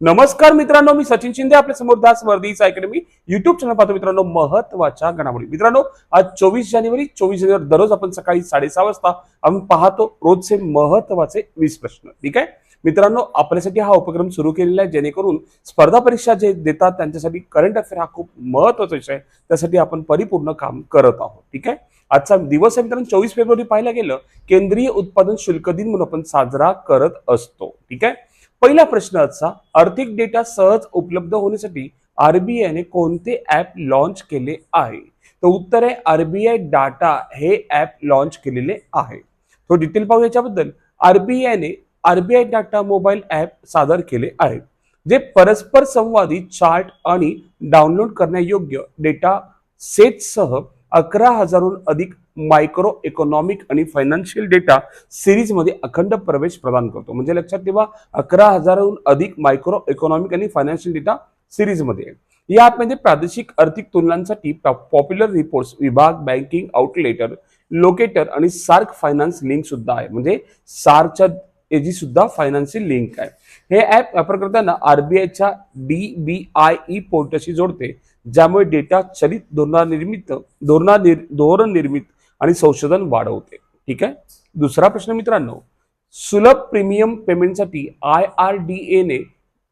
नमस्कार मित्रांनो मी सचिन शिंदे आपल्यासमोर दास वर्दीच अकॅडमी युट्यूब चॅनल पाहतो मित्रांनो महत्त्वाच्या घडामोडी. मित्रांनो आज चोवीस जानेवारी चोवीस जानेवारी दररोज आपण सकाळी साडेसहा वाजता आपण पाहतो रोजचे महत्त्वाचे वीस प्रश्न. ठीक आहे? मित्रांनो आपल्यासाठी हा उपक्रम सुरू केलेला आहे जेणेकरून स्पर्धा परीक्षा जे देतात त्यांच्यासाठी करंट अफेअर हा खूप महत्त्वाचा विषय आहे. त्यासाठी आपण परिपूर्ण काम करत आहोत. ठीक आहे? आजचा दिवस आहे मित्रांनो चोवीस फेब्रुवारी पाहायला गेलं केंद्रीय उत्पादन शुल्क दिन म्हणून आपण साजरा करत असतो. ठीक आहे? पहिला प्रश्न आजचा आर्थिक डेटा सहज उपलब्ध होण्यासाठी आरबीआयने कोणते ऍप लॉन्च केले आहे? तर उत्तर आहे आरबीआय डाटा हे ऍप लॉन्च केलेले आहे. तो डिटेल पाहू याच्याबद्दल. आरबीआयने आरबीआय डाटा मोबाईल ऍप सादर केले आहे जे परस्पर संवादी चार्ट आणि डाउनलोड करण्यायोग्य डेटा सेटसह अकरा हजारहून अधिक मायक्रो इकॉनॉमिक आणि फायनान्शियल डेटा सिरीजमध्ये अखंड प्रवेश प्रदान करतो. म्हणजे लक्षात ठेवा अकरा हजाराहून अधिक मायक्रो इकॉनॉमिक आणि फायनान्शियल डेटा सिरीजमध्ये आहे. या ॲपमध्ये प्रादेशिक आर्थिक तुलनांसाठी पॉप्युलर रिपोर्ट्स विभाग बँकिंग आउटलेटर लोकेटर आणि सार्क फायनान्स लिंक सुद्धा आहे. म्हणजे सार्कच्या याची सुद्धा फायनान्शियल लिंक आहे. हे ॲप वापरकर्त्यांना आरबीआयच्या डी बी आय ई पोर्टलशी जोडते ज्यामुळे डेटा चलित धोरणानिर्मित धोरणा धोरण निर्मित आणि संशोधन वाढवते. ठीक आहे? दुसरा प्रश्न मित्रांनो सुलभ प्रीमियम पेमेंटसाठी आय आर डी एने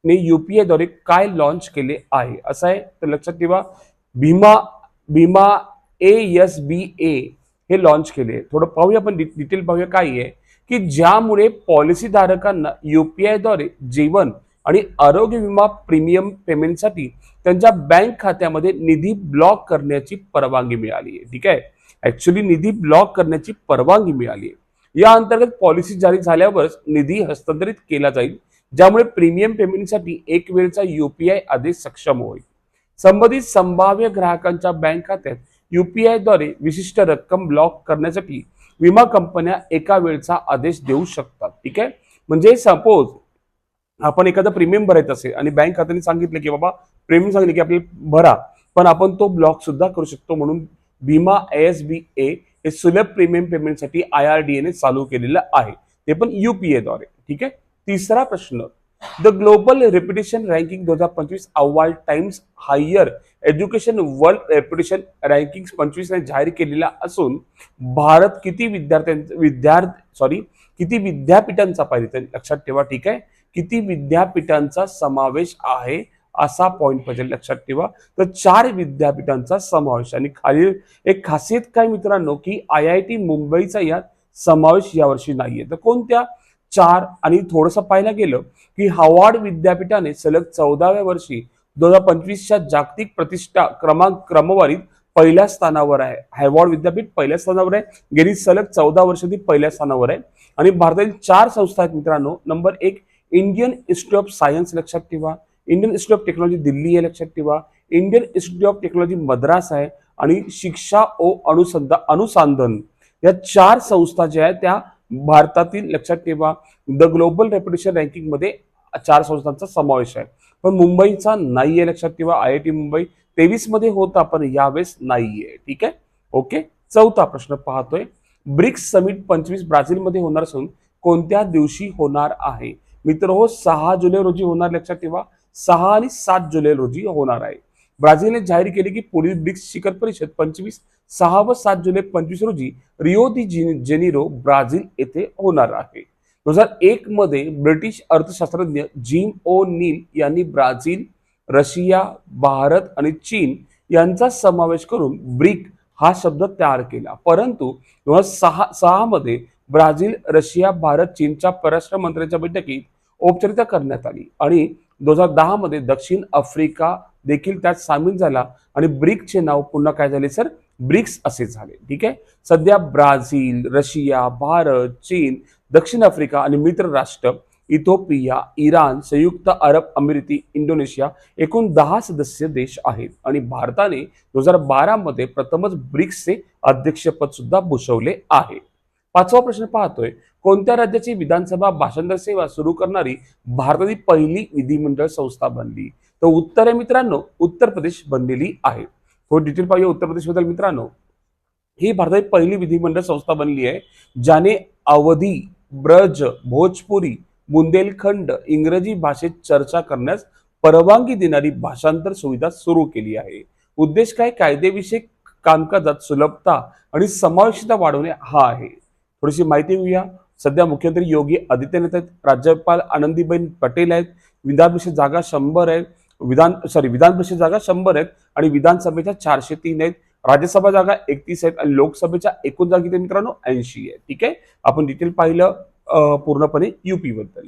ने युपीआयद्वारे काय लॉन्च केले आहे? असं आहे तर लक्षात ठेवा Bhima Bhima A S B A हे लॉन्च केले. थोडं पाहूया आपण डिटेल पाहूया काय आहे. की ज्यामुळे पॉलिसीधारकांना युपीआयद्वारे जीवन आणि आरोग्य विमा प्रीमियम पेमेंटसाठी त्यांच्या बँक खात्यामध्ये निधी ब्लॉक करण्याची परवानगी मिळाली आहे. ठीक आहे? ऍक्च्युली निधी ब्लॉक करण्याची परवानगी मिळाली आहे. या अंतर्गत पॉलिसी जारी झाल्यावरच निधी हस्तांतरित केला जाईल ज्यामुळे प्रीमियम पेमेंटसाठी एक वेळचा युपीआय आदेश सक्षम होईल. संबंधित संभाव्य ग्राहकांच्या बँक खात्यात युपीआयद्वारे विशिष्ट रक्कम ब्लॉक करण्यासाठी विमा कंपन्या एका वेळचा आदेश देऊ शकतात. ठीक आहे? म्हणजे सपोज आपण एखादा प्रीमियम भरायचं असेल आणि बँक खात्याने सांगितलं की बाबा प्रीमियम सांगितलं की आपल्याला भरा पण आपण तो ब्लॉक सुद्धा करू शकतो म्हणून भीमा एस बी ए हे सुलभ प्रीमियम पेमेंटसाठी आय आर डी एने चालू केलेलं आहे. ते पण युपीएद्वारे ठीक आहे? तिसरा प्रश्न. द ग्लोबल रेप्युटेशन रँकिंग दोन हजार पंचवीस अहवाल Times Higher Education World Reputation Ranking पंचवीसने जाहीर केलेला असून भारत किती विद्यार्थ्यांचा विद्यार्थी सॉरी किती विद्यापीठांचा पाहिजे? लक्षात ठेवा ठीक आहे? किती विद्यापीठांचा समावेश आहे? असा पॉईंट पाहिजे लक्षात ठेवा. तर चार विद्यापीठांचा समावेश. आणि खालील एक खासियत काय मित्रांनो की आय आय टी मुंबईचा यात समावेश यावर्षी नाहीये. तर कोणत्या? चार. आणि थोडंसं पाहायला गेलं की हावार्ड विद्यापीठाने सलग चौदाव्या वर्षी दोन हजार पंचवीसच्या जागतिक प्रतिष्ठा क्रमांक क्रमवारीत पहिल्या स्थानावर आहे. हायवॉर्ड विद्यापीठ पहिल्या स्थानावर आहे. गेली सलग चौदा वर्ष ती पहिल्या स्थानावर आहे. आणि भारतातील चार संस्था आहेत मित्रांनो. नंबर एक इंडियन इन्स्टिट्यूट ऑफ सायन्स लक्षात ठेवा. Indian Institute of Technology Delhi आहे लक्षात ठेवा. Indian Institute of Technology Madras आहे आणि शिक्षा ओ अनुसंधा अनुसंधान या चार संस्था ज्या आहेत त्या भारतातील लक्षात ठेवा. द ग्लोबल रेप्युटेशन रँकिंगमध्ये चार संस्थांचा समावेश आहे. पण मुंबईचा नाही आहे लक्षात ठेवा. आय आय टी मुंबई तेवीसमध्ये होता पण यावेळेस आहे ठीक आहे? ओके? चौथा प्रश्न पाहतोय. ब्रिक्स समिट पंचवीस ब्राझीलमध्ये होणार असून कोणत्या दिवशी होणार आहे? मित्र हो सहा जुलै रोजी होणार लक्षात ठेवा. सहा आणि सात जुलै रोजी होणार आहे. ब्राझीलने जाहीर केले की पुढील ब्रिक्स शिखर परिषद पंचवीस सहा व सात जुलै पंचवीस रोजी रिओ दी जेनिरो ब्राझील येथे होणार आहे. दोन हजार एक मध्ये ब्रिटिश अर्थशास्त्रज्ञ जिम ओ नील यांनी ब्राझील रशिया भारत आणि चीन यांचा समावेश करून ब्रिक हा शब्द तयार केला. परंतु दोन हजार सहा सहा मध्ये ब्राझील रशिया भारत चीनच्या परराष्ट्र मंत्र्यांच्या बैठकीत औपचारिकता करण्यात आली आणि दोन हजार दहामध्ये दक्षिण आफ्रिका देखील त्यात सामील झाला आणि ब्रिक्सचे नाव पुन्हा काय झाले सर? ब्रिक्स असे झाले. ठीक आहे? सध्या ब्राझील रशिया भारत चीन दक्षिण आफ्रिका आणि मित्र राष्ट्र इथोपिया इराण संयुक्त अरब अमिराती इंडोनेशिया एकूण दहा सदस्य देश आहेत. आणि भारताने दोन हजार बारामध्ये प्रथमच ब्रिक्सचे अध्यक्षपद सुद्धा भूषवले आहे. पाचवा प्रश्न पाहतोय. कोणत्या राज्याची विधानसभा भाषांतर सेवा सुरू करणारी भारतातील पहिली विधिमंडळ संस्था बनली? तर उत्तर आहे मित्रांनो उत्तर प्रदेश बनलेली आहे. थोडी डिटेल पाहिजे उत्तर प्रदेशबद्दल मित्रांनो. ही भारतातील पहिली विधिमंडळ संस्था बनली आहे ज्याने अवधी ब्रज भोजपुरी बुंदेलखंड इंग्रजी भाषेत चर्चा करण्यास परवानगी देणारी भाषांतर सुविधा सुरू केली आहे. उद्देश काय? कायदेविषयक कामकाजात सुलभता आणि समावेशता वाढवणे हा आहे. थोडीशी माहिती घेऊया. सध्या मुख्यमंत्री योगी आदित्यनाथ आहेत. राज्यपाल आनंदीबेन पटेल आहेत. विधान परिषद जागा शंभर आहेत. विधान सॉरी विधान परिषद जागा शंभर आहेत आणि विधानसभेच्या चारशे तीन आहेत. राज्यसभा जागा एकतीस आहेत आणि लोकसभेच्या एकूण जागी ते मित्रांनो ऐंशी आहे ठीक आहे? आपण डिटेल पाहिलं पूर्णपणे युपी बद्दल.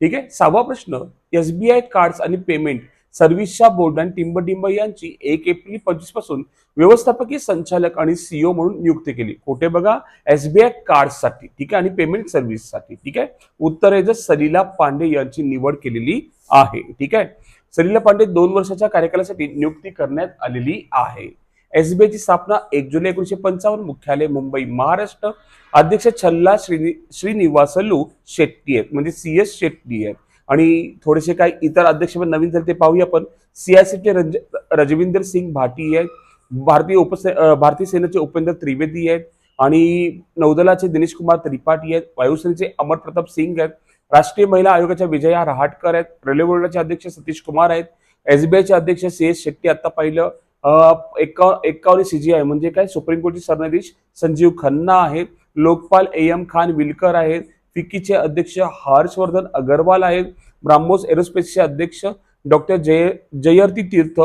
ठीक आहे? सहावा प्रश्न एसबीआय कार्ड्स आणि पेमेंट सर्व्हिसच्या बोर्ड आणि टिंबडिंब यांची एक एप्रिल पंचवीसपासून व्यवस्थापकीय संचालक आणि सीईओ म्हणून नियुक्ती केली. कुठे बघा एसबीआय कार्डसाठी ठीक आहे? आणि पेमेंट सर्व्हिससाठी ठीक आहे? उत्तर आहे जर सलीला पांडे यांची निवड केलेली आहे ठीक आहे? सलीला पांडे दोन वर्षाच्या कार्यकालासाठी नियुक्ती करण्यात आलेली आहे. एसबीआयची स्थापना एक जुलै एकोणीशे पंचावन्न मुख्यालय मुंबई महाराष्ट्र. अध्यक्ष छल्ला श्रीनि श्रीनिवासलू शेट्टी आहेत म्हणजे सी एस शेट्टी आहेत. आणि थोडेसे काही इतर अध्यक्ष पण नवीन झाले ते पाहूया आपण सीआयसीचे रज रजविंदर सिंग भाटी आहेत. भारतीय उपसे भारतीय सेनेचे उपेंद्र त्रिवेदी आहेत. आणि नौदलाचे दिनेश कुमार त्रिपाठी आहेत. वायुसेनेचे अमर प्रताप सिंग आहेत. राष्ट्रीय महिला आयोगाच्या विजया रहाटकर आहेत. रेल्वे बोर्डाचे अध्यक्ष सतीश कुमार आहेत. एसबीआयचे अध्यक्ष सी एस शेट्टी आता पाहिलं. अं, एक्का एक्कावन्न सीजीआय म्हणजे काय? सुप्रीम कोर्टचे सरन्यायाधीश संजीव खन्ना आहेत. Lokpal A M Khanwilkar आहेत. फिक्कीचे अध्यक्ष हर्षवर्धन अगरवाल आहेत. ब्राह्मोस एरोस्पेसचे अध्यक्ष डॉक्टर जय जयर्ती तीर्थ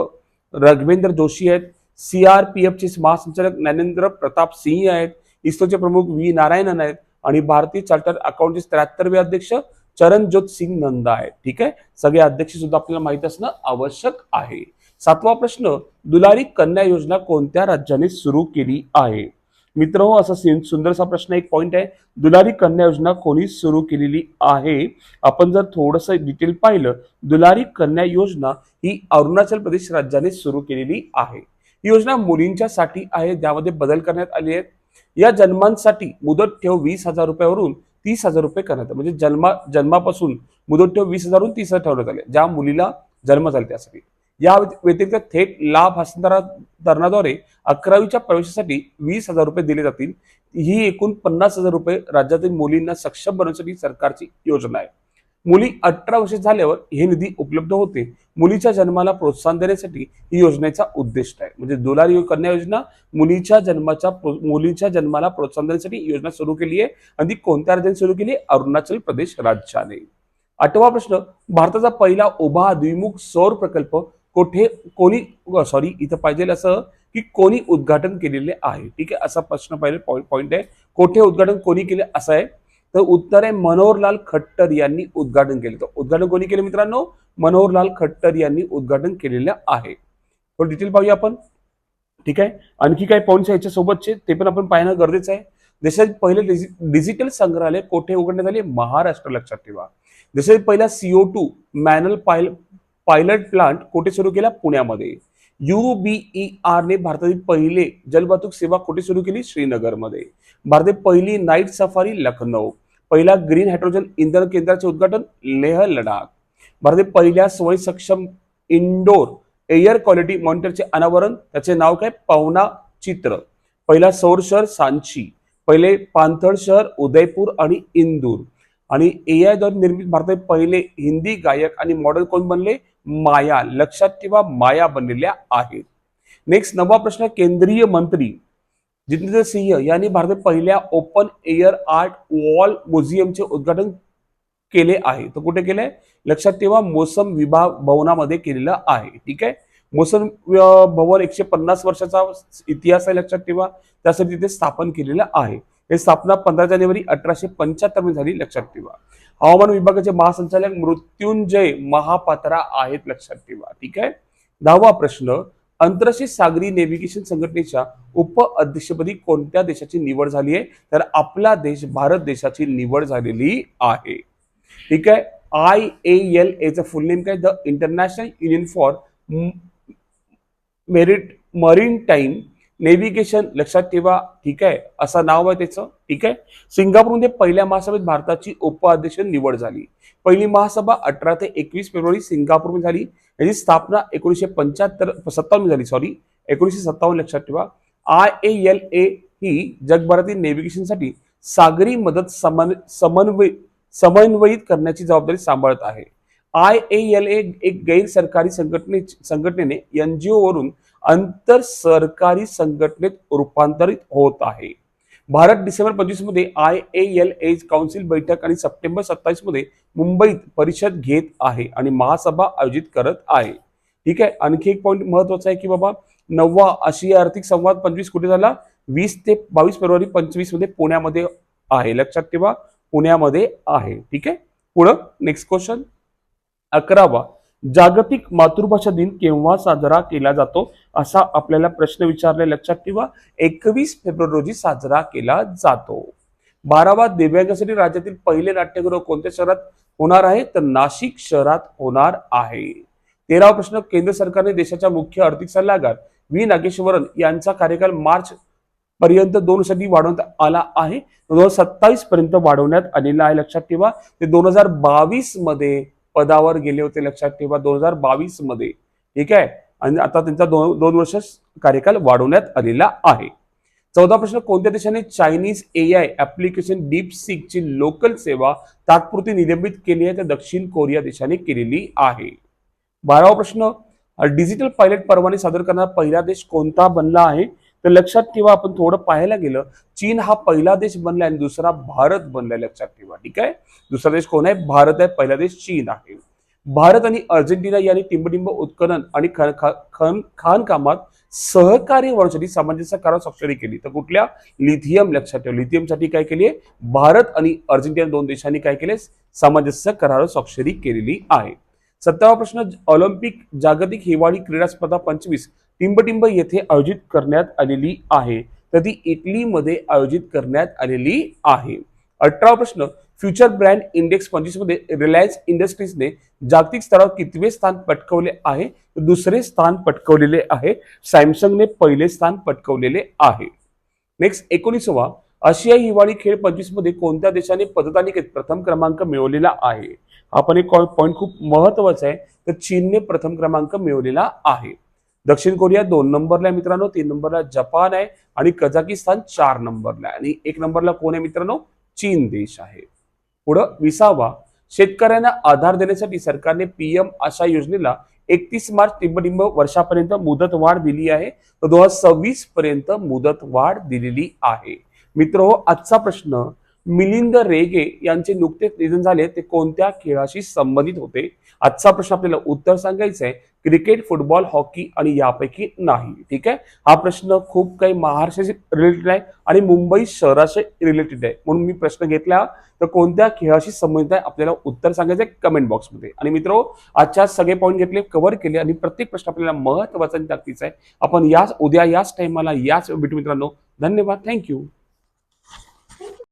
रघवेंद्र जोशी आहेत. सी आर पी एफचे महासंचालक ज्ञानेंद्र प्रताप सिंह आहेत. इस्रोचे प्रमुख व्ही नारायणन आहेत. आणि भारतीय चार्टर्ड अकाउंटचे त्र्याहत्तरवे अध्यक्ष चरणज्योत सिंग नंदा आहेत. ठीक आहे? सगळे अध्यक्ष सुद्धा आपल्याला माहीत असणं आवश्यक आहे. सातवा प्रश्न दुलारी कन्या योजना कोणत्या राज्याने सुरू केली आहे? मित्र हो असा सुंदरसा प्रश्न एक पॉईंट आहे. दुलारी कन्या योजना कोणी सुरू केलेली आहे? आपण जर थोडस डिटेल पाहिलं दुलारी कन्या योजना ही अरुणाचल प्रदेश राज्याने सुरू केलेली आहे. ही योजना मुलींच्यासाठी आहे ज्यामध्ये बदल करण्यात आले आहेत या जन्मांसाठी मुदत ठेव वीस हजार रुपयावरून तीस हजार रुपये करण्यात म्हणजे जन्मा जन्मापासून मुदत ठेव वीस हजारवरून तीस हजार ठेवण्यात आले ज्या मुलीला जन्म झाला त्यासाठी. या व्यतिरिक्त थेट लाभ हस्तांतरणाद्वारे अकरावीच्या प्रवेशासाठी वीस हजार रुपये दिले जातील. ही एकूण पन्नास हजार रुपये राज्यातील मुलींना सक्षम बनवण्यासाठी सरकारची योजना आहे. मुली अठरा वर्ष झाल्यावर हे निधी उपलब्ध होते. मुलीच्या जन्माला प्रोत्साहन देण्यासाठी ही योजनेचा उद्दिष्ट आहे. म्हणजे दुलार कन्या योजना मुलीच्या जन्माच्या मुलीच्या जन्माला प्रोत्साहन देण्यासाठी योजना सुरू केली आहे. आणि ती कोणत्या राज्याने सुरू केली आहे? अरुणाचल प्रदेश राज्याने. आठवा प्रश्न भारताचा पहिला उभा द्विमुख सौर प्रकल्प कोठे कोणी सॉरी इथं पाहिजे असं की कोणी उद्घाटन केलेले आहे. ठीक आहे? असा प्रश्न पहिले पॉईंट आहे. कोठे उद्घाटन कोणी केले? असं आहे. तर उत्तर आहे मनोहरलाल खट्टर यांनी उद्घाटन केले. तर उद्घाटन कोणी केले मित्रांनो? मनोहरलाल खट्टर यांनी उद्घाटन केलेलं आहे. थोडं डिटेल पाहूया आपण. ठीक आहे? आणखी काही पॉईंट्स याच्या सोबतचे ते पण आपण पाहणं गरजेचं आहे. देशात पहिले डिजि- डिजिटल संग्रहालय कोठे उघडण्यात आले? महाराष्ट्र लक्षात ठेवा. देशात पहिला सीओ टू मॅनल पायल पायलट प्लांट कोठे सुरू केला? पुण्यामध्ये. ने भारतातील पहिले जलवाहतूक सेवा कुठे सुरू केली? श्रीनगरमध्ये. भारतातील पहिली नाईट सफारी लखनौ. पहिला ग्रीन हायड्रोजन इंधन केंद्राचे उद्घाटन लेह लडाख. भारतातील पहिल्या स्वयं सक्षम इंडोर एअर क्वालिटी मॉनिटरचे अनावरण त्याचे नाव काय? पवना चित्र. पहिला सौर शहर सांची. पहिले पाणथळ शहर उदयपूर आणि इंदूर. आणि एआयद्वारे निर्मित भारतातील पहिले हिंदी गायक आणि मॉडेल कोण बनले? माया लक्षात ठेवा माया बनलेल्या आहेत. नेक्स्ट नवा प्रश्न केंद्रीय मंत्री जितेंद्र सिंह यांनी भारतात पहिल्या ओपन एअर आर्ट वॉल म्युझियमचे उद्घाटन केले आहे. तर कुठे केलंय? लक्षात ठेवा मोसम विभाग भवनामध्ये केलेलं आहे. ठीक आहे? मोसम भवन एकशे पन्नास वर्षाचा इतिहास आहे लक्षात ठेवा. त्यासाठी ते स्थापन केलेलं आहे. हे स्थापना पंधरा जानेवारी अठराशे पंच्याहत्तरमध्ये झाली लक्षात ठेवा. हवामान विभागाचे महासंचालक मृत्युंजय महापात्रा आहेत लक्षात ठेवा. ठीक आहे? दहावा प्रश्न आंतरराष्ट्रीय सागरी नेव्हिगेशन संघटनेच्या उप अध्यक्षपदी कोणत्या देशाची निवड झाली आहे? तर आपला देश भारत देशाची निवड झालेली आहे. ठीक आहे? आय ए एल एचं फुल नेम काय? The International Union for merit marine time नेव्हिगेशन लक्षात ठेवा. ठीक आहे? असं नाव आहे त्याचं. ठीक आहे? सिंगापूरमध्ये पहिल्या महासभेत भारताची उपाध्यक्ष निवड झाली. पहिली महासभा अठरा ते एकवीस फेब्रुवारी सिंगापूरमध्ये झाली. याची स्थापना एकोणीसशे पंच्याहत्तर सत्तावन्न झाली. सॉरी एकोणीसशे सत्तावन्न लक्षात ठेवा. आय ए एल ए ही जगभरातील नेव्हिगेशनसाठी सागरी मदत समन समन्वय समन्वयित करण्याची जबाबदारी सांभाळत आहे. आय ए एल ए एक गैर सरकारी संघटने संघटनेने एनजीओ वरून आंतर सरकारी संघटनेत रूपांतरित होत आहे. भारत डिसेंबर पंचवीसमध्ये आय ए एल एज काउन्सिल बैठक आणि सप्टेंबर सत्तावीसमध्ये मुंबईत परिषद घेत आहे आणि महासभा आयोजित करत आहे. ठीक आहे आणखी एक पॉईंट महत्त्वाचा आहे की बाबा नववा आशिया आर्थिक संवाद पंचवीस कुठे झाला? वीस ते बावीस फेब्रुवारी पंचवीसमध्ये पुण्यामध्ये आहे. लक्षात ठेवा पुण्यामध्ये आहे. ठीक आहे पुढं नेक्स्ट क्वेश्चन अकरावा जागतिक मातृभाषा दिन केव्हा साजरा केला जातो असा आपल्याला प्रश्न विचारले लक्षात ठेवा. एकवीस फेब्रुवारी रोजी साजरा केला जातो. बारावा दिव्यांगासाठी राज्यातील पहिले नाट्यगृह कोणत्या शहरात होणार आहे? तर नाशिक शहरात होणार आहे. तेरावा प्रश्न केंद्र सरकारने देशाच्या मुख्य आर्थिक सल्लागार व्ही. नागेश्वरन यांचा कार्यकाल मार्च पर्यंत दोन वर्षांनी वाढवण्यात आला आहे. दोन हजार सत्तावीस पर्यंत वाढवण्यात आलेला आहे. लक्षात ठेवा. ते दोन हजार बावीसमध्ये पदावर गेले होते लक्षात ठेवा. दोन हजार बावीसमध्ये ठीक आहे? आणि आता त्यांचा दोन दोन वर्ष कार्यकाल वाढवण्यात आलेला आहे. चौदा प्रश्न कोणत्या देशाने Chinese A I application deep ची लोकल सेवा तात्पुरती निलंबित केली आहे? तर दक्षिण कोरिया देशाने केलेली आहे. बारावा प्रश्न डिजिटल पायलट परवाने सादर करणारा पहिला देश कोणता बनला आहे? तर लक्षात ठेवा आपण थोडं पाहायला गेलं चीन हा पहिला देश बनलाय आणि दुसरा भारत बनलाय लक्षात ठेवा ठीक आहे? दुसरा देश कोण आहे? भारत आहे पहिला देश चीन आहे. भारत आणि अर्जेंटिना यांनी टिंबटिंब उत्खनन आणि खन खन खाणकामात सहकार्य वाढवण्यासाठी सामंजस्य करार स्वाक्षरी केली. तर कुठल्या? लिथियम लक्षात ठेवा. लिथियमसाठी काय केली आहे? भारत आणि अर्जेंटिना दोन देशांनी काय केले? सामंजस्य करार स्वाक्षरी केलेली आहे. सत्तावा प्रश्न ऑलिम्पिक जागतिक हिवाळी क्रीडा स्पर्धा पंचवीस. टिंबटिंब येथे आयोजित करण्यात आलेली आहे. तर ती इटलीमध्ये आयोजित करण्यात आलेली आहे. अठरा प्रश्न फ्युचर ब्रँड इंडेक्स पंचवीसमध्ये रिलायन्स इंडस्ट्रीजने जागतिक स्तरावर कितवे स्थान पटकवले आहे? दुसरे स्थान पटकवलेले आहे. सॅमसंगने पहिले स्थान पटकवलेले आहे. नेक्स्ट एकोणीसवा आशियाई हिवाळी खेळ पंचवीसमध्ये कोणत्या देशाने पदतालिकेत प्रथम क्रमांक मिळवलेला आहे? आपण एक पॉईंट खूप महत्त्वाचा आहे. तर चीनने प्रथम क्रमांक मिळवलेला आहे. दक्षिण कोरिया दोन नंबरला आहे मित्रांनो तीन नंबरला जपान आहे आणि कझाकिस्तान चार नंबरला आहे. आणि एक नंबरला कोण आहे मित्रांनो? चीन देश आहे. पुढं विसावा. शेतकऱ्यांना आधार देण्यासाठी सरकारने पीएम आशा योजनेला एकतीस मार्च टिंबटिंब वर्षापर्यंत मुदत वाढ दिली आहे. तर दोन हजार सव्वीस पर्यंत मुदत वाढ दिलेली आहे. मित्र हो आजचा प्रश्न मिलिंद रेगे यांचे नुकतेच निधन झाले. ते कोणत्या खेळाशी संबंधित होते? आजचा प्रश्न आपल्याला उत्तर सांगायचं आहे क्रिकेट फुटबॉल हॉकी आणि यापैकी नाही. ठीक आहे? हा प्रश्न खूप काही महाराष्ट्राशी रिलेटेड आहे आणि मुंबई शहराशी रिलेटेड आहे. म्हणून मी प्रश्न घेतला. तर कोणत्या खेळाशी संबंधित आहे? आपल्याला उत्तर सांगायचं आहे कमेंट बॉक्समध्ये आणि मित्र आजच्या सगळे पॉईंट घेतले कव्हर केले आणि प्रत्येक प्रश्न आपल्याला महत्त्वाचा आणि ताकदीचा आहे. आपण याच उद्या याच टाइमाला याच भेटू मित्रांनो. धन्यवाद. थँक्यू